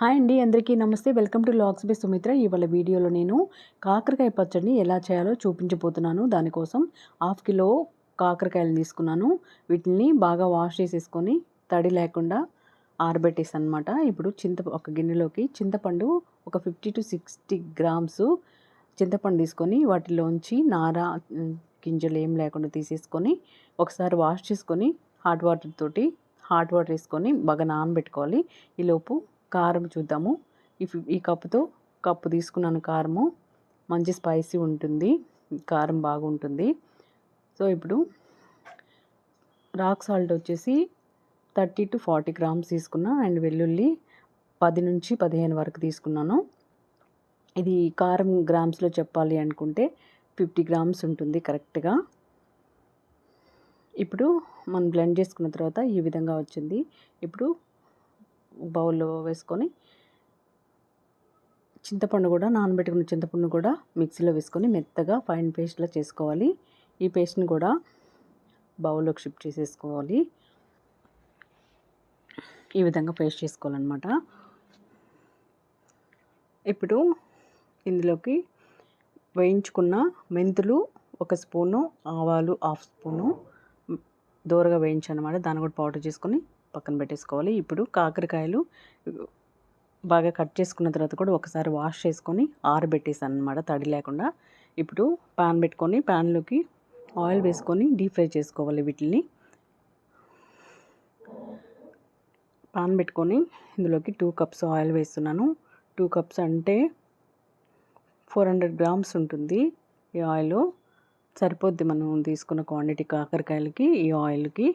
Hi అండి అందరికీ నమస్తే. Welcome to lux by Sumitra. ఇవాళ వీడియోలో నేను కాకరకాయ పచ్చడిని ఎలా చేయాలో చూపించబోతున్నాను. దానికోసం హాఫ్ కిలో కాకరకాయలు తీసుకున్నాను. వీటిని బాగా వాష్ చేసేసుకొని తడి లేకుండా ఆరబెట్టేసి అనమాట ఇప్పుడు చింత ఒక గిన్నెలోకి చింతపండు ఒక ఫిఫ్టీ టు సిక్స్టీ గ్రామ్స్ చింతపండు తీసుకొని వాటిలోంచి నార గింజలు ఏం లేకుండా తీసేసుకొని ఒకసారి వాష్ చేసుకొని హాట్ వాటర్ తోటి హాట్ వాటర్ వేసుకొని బాగా నానబెట్టుకోవాలి. ఈలోపు కారం చూద్దాము. ఈ ఈ కప్పుతో కప్పు తీసుకున్నాను కారము. మంచి స్పైసీ ఉంటుంది. కారం బాగుంటుంది. సో ఇప్పుడు రాక్ సాల్ట్ వచ్చేసి థర్టీ టు ఫార్టీ గ్రామ్స్ తీసుకున్నా అండ్ వెల్లుల్లి పది నుంచి పదిహేను వరకు తీసుకున్నాను. ఇది కారం గ్రామ్స్లో చెప్పాలి అనుకుంటే ఫిఫ్టీ గ్రామ్స్ ఉంటుంది కరెక్ట్గా. ఇప్పుడు మనం బ్లెండ్ చేసుకున్న తర్వాత ఈ విధంగా వచ్చింది. ఇప్పుడు బౌల్లో వేసుకొని చింతపండు కూడా నానబెట్టుకున్న చింతపండు కూడా మిక్సీలో వేసుకొని మెత్తగా ఫైన్ పేస్ట్లా చేసుకోవాలి. ఈ పేస్ట్ని కూడా బౌల్లోకి షిఫ్ట్ చేసేసుకోవాలి. ఈ విధంగా పేస్ట్ చేసుకోవాలన్నమాట. ఇప్పుడు ఇందులోకి వేయించుకున్న మెంతులు ఒక స్పూను ఆవాలు హాఫ్ స్పూను దూరగా వేయించనమాట దాన్ని కూడా పౌడర్ చేసుకొని పక్కన పెట్టేసుకోవాలి. ఇప్పుడు కాకరకాయలు బాగా కట్ చేసుకున్న తర్వాత కూడా ఒకసారి వాష్ చేసుకొని ఆరబెట్టేసాను అనమాట తడి లేకుండా. ఇప్పుడు ప్యాన్ పెట్టుకొని ప్యాన్లోకి ఆయిల్ వేసుకొని డీప్ ఫ్రై చేసుకోవాలి వీటిని పాన్ పెట్టుకొని ఇందులోకి టూ కప్స్ ఆయిల్ వేస్తున్నాను. టూ కప్స్ అంటే ఫోర్ హండ్రెడ్ గ్రామ్స్ ఉంటుంది ఈ ఆయిల్. సరిపోద్ది మనం తీసుకున్న క్వాంటిటీ కాకరకాయలకి ఈ ఆయిల్కి.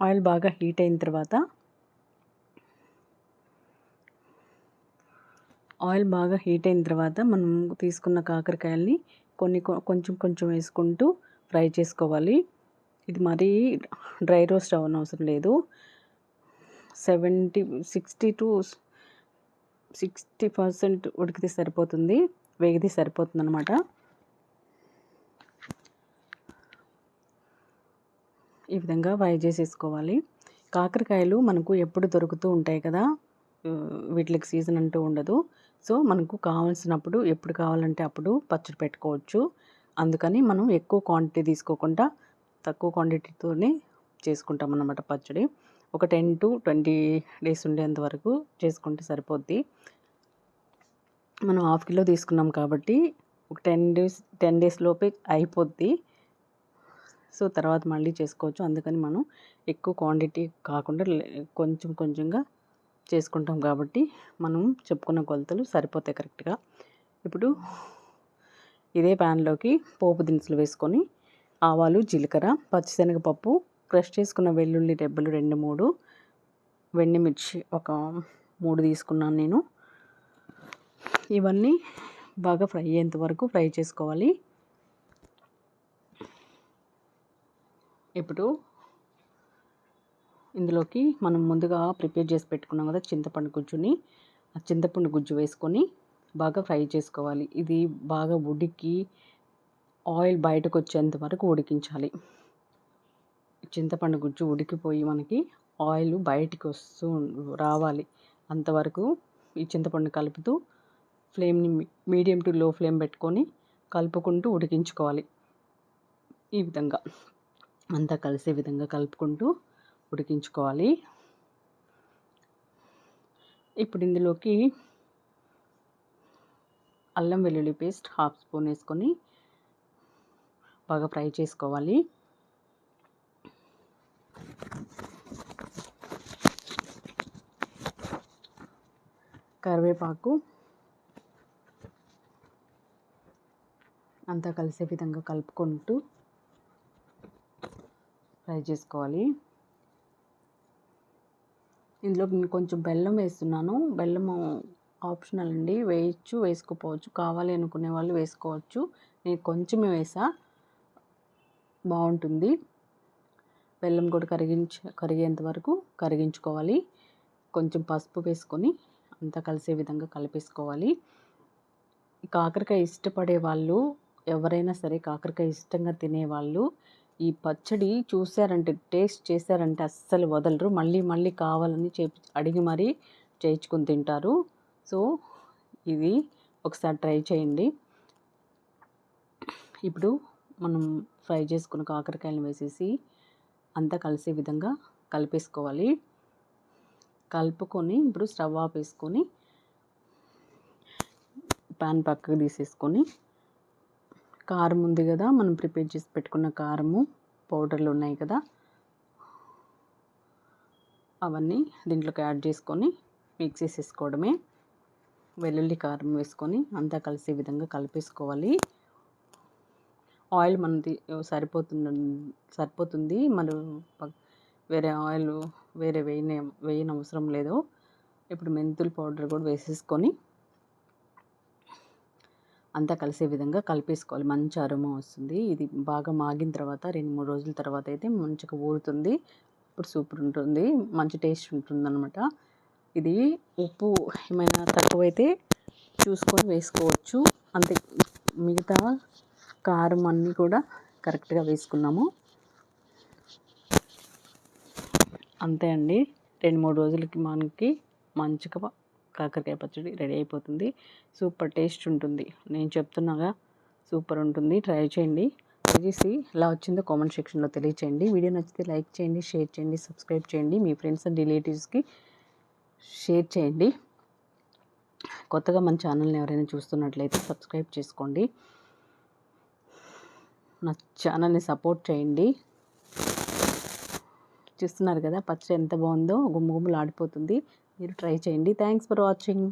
ఆయిల్ బాగా హీట్ అయిన తర్వాత ఆయిల్ బాగా హీట్ అయిన తర్వాత మనం తీసుకున్న కాకరకాయల్ని కొన్ని కొంచెం కొంచెం వేసుకుంటూ ఫ్రై చేసుకోవాలి. ఇది మరీ డ్రై రోస్ట్ అవ్వనవసరం లేదు. Seventy sixty to sixty percent ఉడికితే సరిపోతుంది వేగితే సరిపోతుంది అనమాట ఈ విధంగా ఫ్రై చేసేసుకోవాలి. కాకరకాయలు మనకు ఎప్పుడు దొరుకుతూ ఉంటాయి కదా వీటికి సీజన్ అంటూ ఉండదు. సో మనకు కావాల్సినప్పుడు ఎప్పుడు కావాలంటే అప్పుడు పచ్చడి పెట్టుకోవచ్చు. అందుకని మనం ఎక్కువ క్వాంటిటీ తీసుకోకుండా తక్కువ క్వాంటిటీతోనే చేసుకుంటాం అన్నమాట పచ్చడి. ఒక టెన్ టు ట్వంటీ డేస్ ఉండేంత వరకు చేసుకుంటే సరిపోద్ది. మనం హాఫ్ కిలో తీసుకున్నాం కాబట్టి ఒక టెన్ డేస్ టెన్ డేస్ లోపే అయిపోద్ది. సో తర్వాత మళ్ళీ చేసుకోవచ్చు. అందుకని మనం ఎక్కువ క్వాంటిటీ కాకుండా కొంచెం కొంచెంగా చేసుకుంటాం కాబట్టి మనం చెప్పుకున్న కొలతలు సరిపోతాయి కరెక్ట్గా. ఇప్పుడు ఇదే ప్యాన్లోకి పోపు దినుసులు వేసుకొని ఆవాలు జీలకర్ర పచ్చిశనగపప్పు క్రష్ చేసుకున్న వెల్లుల్లి రెబ్బలు రెండు మూడు మిర్చి ఒక మూడు తీసుకున్నాను నేను. ఇవన్నీ బాగా ఫ్రై అయ్యేంత వరకు ఫ్రై చేసుకోవాలి. ఇప్పుడు ఇందులోకి మనం ముందుగా ప్రిపేర్ చేసి పెట్టుకున్నాం కదా చింతపండు గుజ్జుని. ఆ చింతపండు గుజ్జు వేసుకొని బాగా ఫ్రై చేసుకోవాలి. ఇది బాగా ఉడికి ఆయిల్ బయటకు వచ్చేంత వరకు ఉడికించాలి. చింతపండు గుజ్జు ఉడికిపోయి మనకి ఆయిల్ బయటికి వస్తూ రావాలి. అంతవరకు ఈ చింతపండు కలుపుతూ ఫ్లేమ్ని మీడియం టు లో ఫ్లేమ్ పెట్టుకొని కలుపుకుంటూ ఉడికించుకోవాలి. ఈ విధంగా. అంతా కలిసే విధంగా కలుపుకుంటూ ఉడికించుకోవాలి. ఇప్పుడు ఇందులోకి అల్లం వెల్లుల్లి పేస్ట్ హాఫ్ స్పూన్ వేసుకొని బాగా ఫ్రై చేసుకోవాలి. కరివేపాకు అంతా కలిసే విధంగా కలుపుకుంటూ ఫ్రై చేసుకోవాలి. ఇందులో కొంచెం బెల్లం వేస్తున్నాను. బెల్లం ఆప్షనల్ అండి. వేయచ్చు వేసుకోపోవచ్చు. కావాలి అనుకునే వాళ్ళు వేసుకోవచ్చు. నేను కొంచెమే వేసా. బాగుంటుంది. బెల్లం కూడా కరిగించ కరిగేంత వరకు కరిగించుకోవాలి. కొంచెం పసుపు వేసుకొని అంతా కలిసే విధంగా కలిపేసుకోవాలి. కాకరకాయ ఇష్టపడే వాళ్ళు ఎవరైనా సరే కాకరకాయ ఇష్టంగా తినేవాళ్ళు ఈ పచ్చడి చూసారంటే టేస్ట్ చేశారంటే అస్సలు వదలరు. మళ్ళీ మళ్ళీ కావాలని చేపి అడిగి మరీ చేయించుకొని తింటారు. సో ఇది ఒకసారి ట్రై చేయండి. ఇప్పుడు మనం ఫ్రై చేసుకున్న కాకరకాయలను వేసేసి అంతా కలిసే విధంగా కలిపేసుకోవాలి. కలుపుకొని ఇప్పుడు స్టవ్ ఆపేసుకొని ప్యాన్ పక్కకు తీసేసుకొని కారం ఉంది కదా మనం ప్రిపేర్ చేసి పెట్టుకున్న కారము పౌడర్లు ఉన్నాయి కదా. అవన్నీ దీంట్లోకి యాడ్ చేసుకొని మిక్స్ చేసేసుకోవడమే. వెల్లుల్లి కారం వేసుకొని అంతా కలిసే విధంగా కలిపేసుకోవాలి. ఆయిల్ మనది సరిపోతుంది. సరిపోతుంది మనం వేరే ఆయిల్ వేరే వేయని వేయని అవసరం లేదు. ఇప్పుడు మెంతుల పౌడర్ కూడా వేసేసుకొని అంతా కలిసే విధంగా కలిపేసుకోవాలి. మంచి అరుమ వస్తుంది. ఇది బాగా మాగిన తర్వాత రెండు మూడు రోజుల తర్వాత అయితే మంచిగా ఊరుతుంది. ఇప్పుడు సూపర్ ఉంటుంది. మంచి టేస్ట్ ఉంటుంది అనమాట ఇది ఉప్పు ఏమైనా తక్కువైతే చూసుకొని వేసుకోవచ్చు. అంతే మిగతా కారం అన్నీ కూడా కరెక్ట్గా వేసుకున్నాము. అంతే అండి. రెండు మూడు రోజులకి మనకి మంచిగా కాకరకాయ పచ్చడి రెడీ అయిపోతుంది. సూపర్ టేస్ట్ ఉంటుంది. నేను చెప్తున్నాగా సూపర్ ఉంటుంది. ట్రై చేయండి. ట్రై చేసి ఎలా వచ్చిందో కామెంట్ సెక్షన్లో తెలియచేయండి. వీడియో నచ్చితే లైక్ చేయండి షేర్ చేయండి సబ్స్క్రైబ్ చేయండి. మీ ఫ్రెండ్స్ అండ్ రిలేటివ్స్కి షేర్ చేయండి. కొత్తగా మన ఛానల్ని ఎవరైనా చూస్తున్నట్లయితే సబ్స్క్రైబ్ చేసుకోండి. నా ఛానల్ని సపోర్ట్ చేయండి. చూస్తున్నారు కదా పచ్చడి ఎంత బాగుందో గుమ్మ గుమ్మలు ఆడిపోతుంది. మీరు ట్రై చేయండి. Thanks for watching